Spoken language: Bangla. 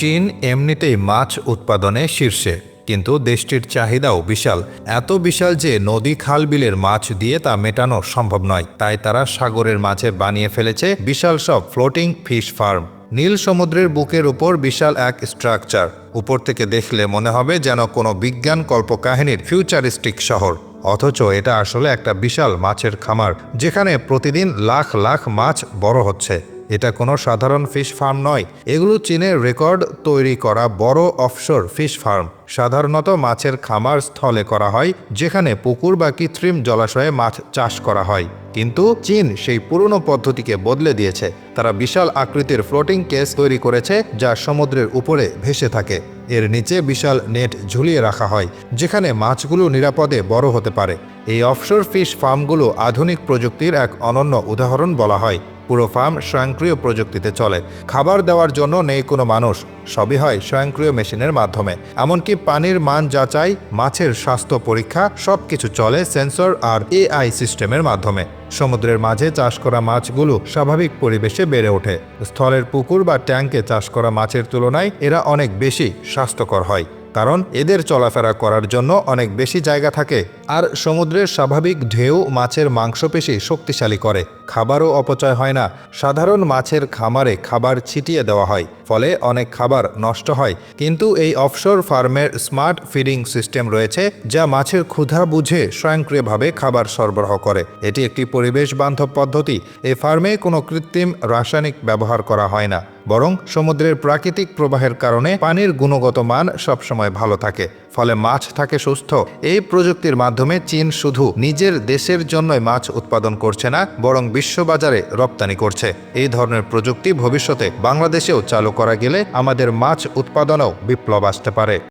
চীন এমনিতেই মাছ উৎপাদনে শীর্ষে, কিন্তু দেশটির চাহিদাও বিশাল। এত বিশাল যে নদী খাল বিলের মাছ দিয়ে তা মেটানো সম্ভব নয়। তাই তারা সাগরের মাঝে বানিয়ে ফেলেছে বিশাল সব ফ্লোটিং ফিশ ফার্ম। নীল সমুদ্রের বুকের উপর বিশাল এক স্ট্রাকচার। উপর থেকে দেখলে মনে হবে যেন কোনো বিজ্ঞান কল্পকাহিনীর ফিউচারিস্টিক শহর। অথচ এটা আসলে একটা বিশাল মাছের খামার, যেখানে প্রতিদিন লাখ লাখ মাছ বড় হচ্ছে। এটা কোনো সাধারণ ফিশ ফার্ম নয়। এগুলো চীনের রেকর্ড তৈরি করা বড় অফশোর ফিশ ফার্ম। সাধারণত মাছের খামার স্থলে করা হয়, যেখানে পুকুর বা কৃত্রিম জলাশয়ে মাছ চাষ করা হয়। কিন্তু চীন সেই পুরনো পদ্ধতিকে বদলে দিয়েছে। তারা বিশাল আকৃতির ফ্লোটিং কেস তৈরি করেছে, যা সমুদ্রের উপরে ভেসে থাকে। এর নিচে বিশাল নেট ঝুলিয়ে রাখা হয়, যেখানে মাছগুলো নিরাপদে বড় হতে পারে। এই অফশোর ফিশ ফার্মগুলো আধুনিক প্রযুক্তির এক অনন্য উদাহরণ বলা হয়। পুরো ফার্ম স্বয়ংক্রিয় প্রযুক্তিতে চলে। খাবার দেওয়ার জন্য নেই কোনো মানুষ। সবই হয় স্বয়ংক্রিয় মেশিনের মাধ্যমে। এমনকি পানির মান যাচাই, মাছের স্বাস্থ্য পরীক্ষা সব কিছু চলে সেন্সর আর এআই সিস্টেমের মাধ্যমে। সমুদ্রের মাঝে চাষ করা মাছগুলো স্বাভাবিক পরিবেশে বেড়ে ওঠে। স্থলের পুকুর বা ট্যাঙ্কে চাষ করা মাছের তুলনায় এরা অনেক বেশি স্বাস্থ্যকর হয়, কারণ এদের চলাফেরা করার জন্য অনেক বেশি জায়গা থাকে আর সমুদ্রের স্বাভাবিক ঢেউ মাছের মাংসপেশি শক্তিশালী করে। খাবারও অপচয় হয় না, সাধারণ মাছের খামারে খাবার ছিটিয়ে দেওয়া হয়, ফলে অনেক খাবার নষ্ট হয়। কিন্তু এই অফশোর ফার্মের স্মার্ট ফিডিং সিস্টেম রয়েছে, যা মাছের ক্ষুধা বুঝে স্বয়ংক্রিয়ভাবে খাবার সরবরাহ করে। এটি একটি পরিবেশ বান্ধব পদ্ধতি এই ফার্মে কোনো কৃত্রিম রাসায়নিক ব্যবহার করা হয় না। বরং সমুদ্রের প্রাকৃতিক প্রবাহের কারণে পানির গুণগত মান সবসময় ভালো থাকে। ফলে মাছ থাকে সুস্থ। এই প্রযুক্তির মাধ্যমে চীন শুধু নিজের দেশের জন্যই মাছ উৎপাদন করছে না, বরং বিশ্ববাজারে রপ্তানি করছে। এই ধরনের প্রযুক্তি ভবিষ্যতে বাংলাদেশেও চালু করা গেলে আমাদের মাছ উৎপাদনেও বিপ্লব আসতে পারে।